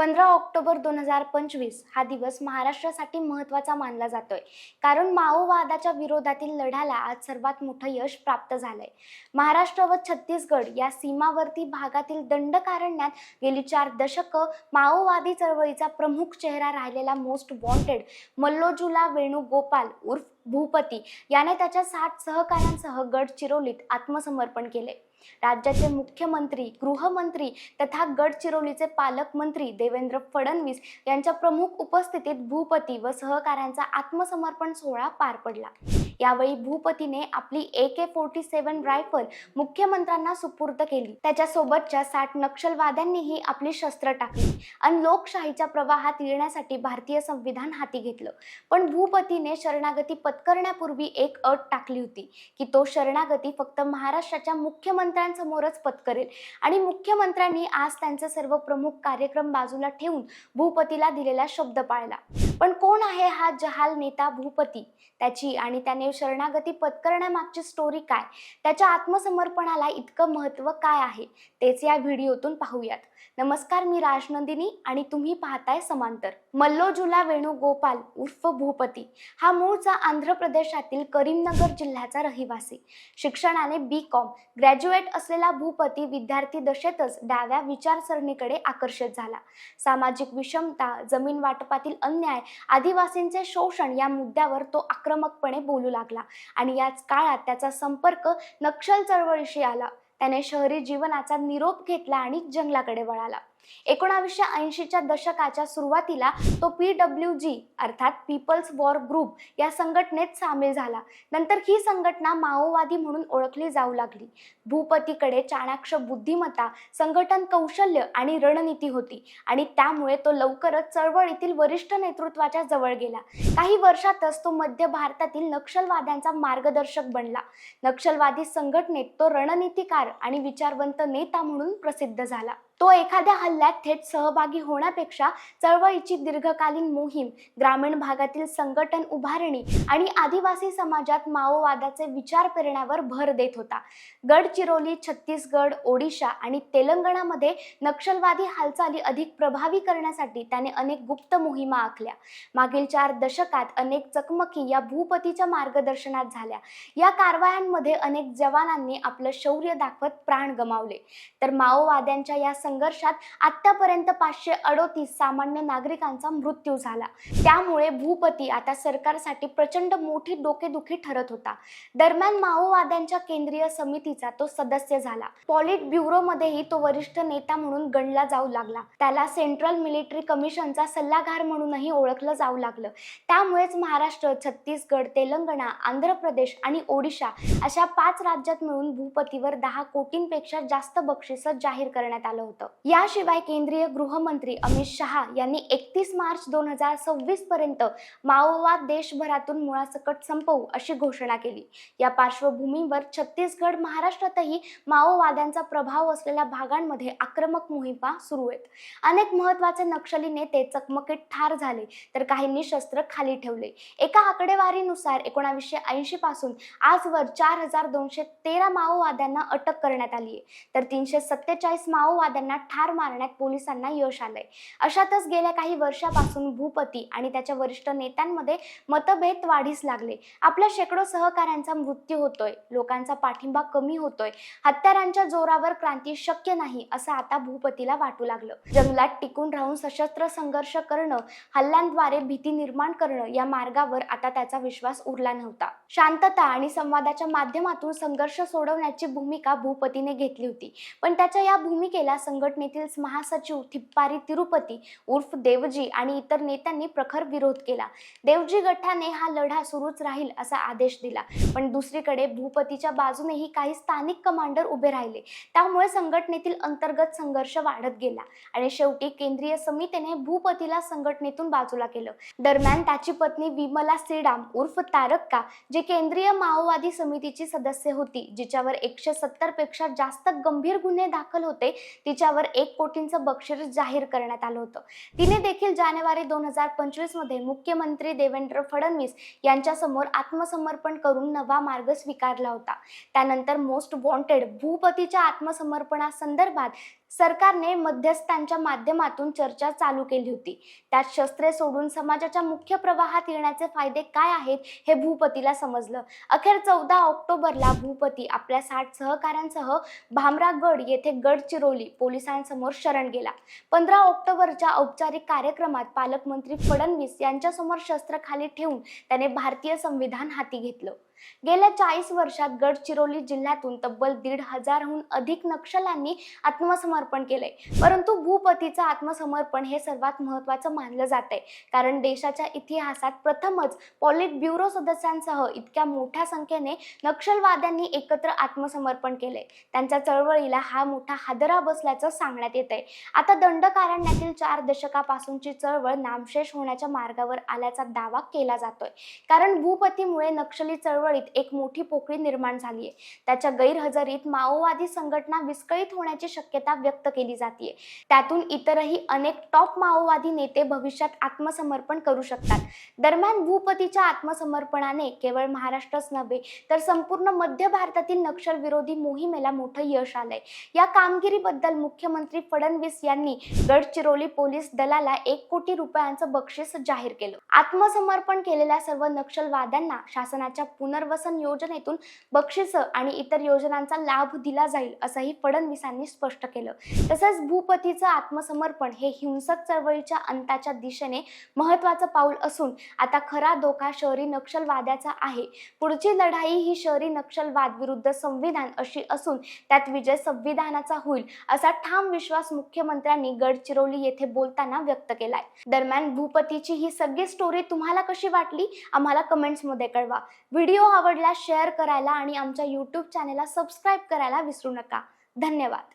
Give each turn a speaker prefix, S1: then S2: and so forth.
S1: पंधरा ऑक्टोबर दोन हजार पंचवीस हा दिवस महाराष्ट्रासाठी महत्त्वाचा मानला जातोय. कारण माओवादाच्या विरोधातील लढ्याला आज सर्वात मोठं यश प्राप्त झालंय. महाराष्ट्र व छत्तीसगड या सीमावर्ती भागातील दंडकारण्यात गेली चार दशकं माओवादी चळवळीचा प्रमुख चेहरा राहिलेला मोस्ट वॉन्टेड मल्लोजुला वेणुगोपाल उर्फ भूपती याने त्याच्या सात सहकाऱ्यांसह गडचिरोलीत आत्मसमर्पण केले. राज्याचे मुख्यमंत्री गृहमंत्री तथा गडचिरोलीचे पालकमंत्री देवेंद्र फडणवीस यांच्या प्रमुख उपस्थितीत भूपती व सहकाऱ्यांचा आत्मसमर्पण सोहळा पार पडला. यावेळी भूपतीने आपली A K forty seven rifle मुख्यमंत्र्यांना सुपूर्द केली. त्याच्यासोबतच्या साठ नक्षलवाद्यांनीही आपली शस्त्र टाकली आणि लोकशाहीच्या प्रवाहात येण्यासाठी भारतीय संविधान हाती घेतलं. पण भूपतीने शरणागती पत्करण्यापूर्वी एक अट टाकली होती की तो शरणागती फक्त महाराष्ट्राच्या मुख्यमंत्र्यांसमोरच पत्करेल. आणि मुख्यमंत्र्यांनी आज त्यांचे सर्व प्रमुख कार्यक्रम बाजूला ठेवून भूपतीला दिलेला शब्द पाळला. पण कोण आहे हा जहाल नेता भूपती? त्याची आणि त्याने शरणागती पत्करण्यामागची स्टोरी काय? त्याच्या आत्मसमर्पणाला इतकं महत्त्व काय आहे? तेच या व्हिडिओतून पाहूयात. नमस्कार मी राजनंदिनी आणि तुम्ही पाहताय समांतर. मल्लोजुला वेणुगोपाल उर्फ भूपती हा मूळचा आंध्र प्रदेशातील करीमनगर जिल्ह्याचा रहिवासी. शिक्षणाने बी कॉम ग्रॅज्युएट असलेला भूपती विद्यार्थी दशेतच डाव्या विचारसरणीकडे आकर्षित झाला. सामाजिक विषमता जमीन वाटपातील अन्याय आदिवासींचे शोषण या मुद्द्यावर तो आक्रमकपणे बोलू लागला. लागला. आणि याच काळात त्याचा संपर्क नक्षल चळवळीशी आला. त्याने शहरी जीवनाचा निरोप घेतला आणि जंगलाकडे वळाला. एकोणावीसशे ऐंशीच्या दशकाच्या सुरुवातीला तो पी डब्ल्यू जी अर्थात पीपल्स वॉर ग्रुप या संघटनेत सामील झाला. नंतर ही संघटना माओवादी म्हणून ओळखली जाऊ लागली. भूपतीकडे चाणाक्ष बुद्धिमत्ता संघटन कौशल्य आणि रणनीती होती आणि त्यामुळे तो लवकरच चळवळीतील वरिष्ठ नेतृत्वाच्या जवळ गेला. काही वर्षातच तो मध्य भारतातील नक्षलवाद्यांचा मार्गदर्शक बनला. नक्षलवादी संघटनेत तो रणनीतिकार आणि विचारवंत नेता म्हणून प्रसिद्ध झाला. तो एखाद्या हल्ल्यात थेट सहभागी होण्यापेक्षा चळवळीची दीर्घकालीन मोहीम ग्रामीण भागातील संघटन उभारणी आणि आदिवासी समाजात माओवादाचे विचार पेरण्यावर भर देत होता. गडचिरोली छत्तीसगड ओडिशा आणि तेलंगणामध्ये नक्षलवादी हालचाली अधिक प्रभावी करण्यासाठी त्याने अनेक गुप्त मोहिमा आखल्या. मागील चार दशकात अनेक चकमकी या भूपतीच्या मार्गदर्शनात झाल्या. या कारवायांमध्ये अनेक जवानांनी आपलं शौर्य दाखवत प्राण गमावले. तर माओवाद्यांच्या या संघर्षात आतापर्यंत पाचशे अडोतीस सामान्य नागरिकांचा मृत्यू झाला. त्यामुळे भूपती आता सरकारसाठी प्रचंड मोठी डोकेदुखी ठरत होता. दरम्यान माओवाद्यांच्या केंद्रीय समितीचा तो सदस्य झाला. पॉलिट ब्युरोमध्येही तो वरिष्ठ नेता म्हणून गणला जाऊ लागला. त्याला सेंट्रल मिलिटरी कमिशनचा सल्लागार म्हणूनही ओळखलं जाऊ लागलं. त्यामुळेच महाराष्ट्र छत्तीसगड तेलंगणा आंध्र प्रदेश आणि ओडिशा अशा पाच राज्यात मिळून भूपतीवर दहा कोटींपेक्षा जास्त बक्षिसं जाहीर करण्यात आलं होतं. याशिवाय केंद्रीय गृहमंत्री अमित शहा यांनी एकतीस मार्च दोन हजार सव्वीस पर्यंत माओवाद देशभरातून मुळासकट संपवू अशी घोषणा केली. या पार्श्वभूमीवर छत्तीसगड महाराष्ट्रातही माओवाद्यांचा प्रभाव असलेल्या भागांमध्ये आक्रमक मोहिमा सुरू आहेत. अनेक महत्त्वाचे नक्षली नेते चकमकीत ठार झाले तर काहींनी शस्त्र खाली ठेवले. एका आकडेवारीनुसार एकोणावीसशे ऐंशी पासून आजवर चार हजार दोनशे तेरा माओवाद्यांना अटक करण्यात आली आहे. तर तीनशे सत्तेचाळीस त्यांना ठार मारण्यात पोलिसांना यश आलंय. अशातच गेल्या काही वर्षापासून भूपती आणि त्याच्या वरिष्ठ नेत्यांमध्ये मतभेद वाढीस लागले. आपल्या शेकडो सहकाऱ्यांचा मृत्यू होतोय. लोकांचा पाठिंबा कमी होतोय. हत्यारांच्या जोरावर क्रांती शक्य नाही असं आता भूपतीला वाटू लागलं. जंगलात टिकून राहून सशस्त्र संघर्ष करणं हल्ल्यांद्वारे भीती निर्माण करणं या मार्गावर आता त्याचा विश्वास उरला नव्हता. शांतता आणि संवादाच्या माध्यमातून संघर्ष सोडवण्याची भूमिका भूपतीने घेतली होती. पण त्याच्या या भूमिकेला संघटनेतील महासचिव थिप्पारी तिरुपती उर्फ देवजी आणि इतर नेत्यांनी प्रखर विरोध केला. देवजी गठाने हा लढा सुरूच राहील असा आदेश दिला. पण दुसरीकडे भूपतीच्या बाजूनेही काही स्थानिक कमांडर उभे राहिले. त्यामुळे संघटनेतील अंतर्गत संघर्ष वाढत गेला आणि शेवटी केंद्रीय समितीने भूपतीला संघटनेतून बाजूला केलं. दरम्यान त्याची पत्नी विमला श्रीराम उर्फ तारक्का जी केंद्रीय माओवादी समितीची सदस्य होती जिच्यावर एकशे सत्तरपेक्षा जास्त गंभीर गुन्हे दाखल होते तिच्या तिच्यावर एक कोटींचं बक्षीस जाहीर करण्यात आलं होतं. तिने देखील जानेवारी दोन हजार पंचवीसमध्ये मुख्यमंत्री देवेंद्र फडणवीस यांच्यासमोर आत्मसमर्पण करून नवा मार्ग स्वीकारला होता. त्यानंतर मोस्ट वॉन्टेड भूपतीच्या आत्मसमर्पणासंदर्भात सरकारने मध्यस्थांच्या माध्यमातून चर्चा चालू केली होती. त्यात शस्त्रे सोडून समाजाच्या मुख्य प्रवाहात येण्याचे फायदे काय आहेत हे भूपतीला समजलं. अखेर चौदा ऑक्टोबरला भूपती आपल्या साठ सहकाऱ्यांसह भामरागड येथे गडचिरोली पोलिसांसमोर शरण गेला. पंधरा ऑक्टोबरच्या औपचारिक कार्यक्रमात पालकमंत्री फडणवीस यांच्यासमोर शस्त्र खाली ठेवून त्याने भारतीय संविधान हाती घेतलं. गेल्या चाळीस वर्षात गडचिरोली जिल्ह्यातून तब्बल दीड हजारहून अधिक नक्षल्यांनी आत्मसमर्पण केलंय. परंतु भूपतीचं आत्मसमर्पण हे सर्वात महत्वाचं मानलं जात आहे कारण देशाच्या इतिहासात प्रथमच पॉलिट ब्युरो सदस्यांसह इतक्या मोठ्या संख्येने नक्षलवाद्यांनी एकत्र आत्मसमर्पण केलंय. त्यांच्या चळवळीला हा मोठा हादरा बसल्याचं सांगण्यात येत आहे आता दंडकारण्यातील चार दशकापासूनची चळवळ नामशेष होण्याच्या मार्गावर आल्याचा दावा केला जातोय. कारण भूपतीमुळे नक्षली चळवळ चळवळीत एक मोठी पोकळी निर्माण झाली आहे. त्याच्या गैरहजेरीत माओवादी संघटना विस्कळीत होण्याची शक्यता व्यक्त केली जाते त्यातून इतरही अनेक टॉप माओवादी नेते भविष्यात आत्मसमर्पण करू शकतात. दरम्यान भूपतीच्या आत्मसमर्पणाने केवळ महाराष्ट्रच नव्हे तर संपूर्ण मध्य भारतातील नक्षलविरोधी मोहिमेला मोठं यश आलंय. या कामगिरीबद्दल मुख्यमंत्री फडणवीस यांनी गडचिरोली पोलीस दलाला एक कोटी रुपयांचं बक्षीस जाहीर केलं. आत्मसमर्पण केलेल्या सर्व नक्षलवाद्यांना शासनाच्या पुनर् पुनर्वसन योजनेतून बक्षिसं आणि इतर योजनांचा लाभ दिला जाईल असंही फडणवीसांनी स्पष्ट केलं. तसंच भूपतीचं आत्मसमर्पण हे हिंसक चळवळीच्या अंताच्या दिशेने महत्वाचं पाऊल असून आता खरा धोका शहरी नक्षलवाद्याचा आहे. पुढची लढाई ही शहरी नक्षलवाद विरुद्ध संविधान अशी असून त्यात विजय संविधानाचा होईल असा ठाम विश्वास मुख्यमंत्र्यांनी गडचिरोली येथे बोलताना व्यक्त केलाय. दरम्यान भूपतीची ही सगळी स्टोरी तुम्हाला कशी वाटली? आम्हाला कमेंट्समध्ये कळवा. व्हिडिओ आवडला शेअर करायला आणि आमच्या यूट्यूब चॅनेलला सबस्क्राईब करायला विसरू नका. धन्यवाद.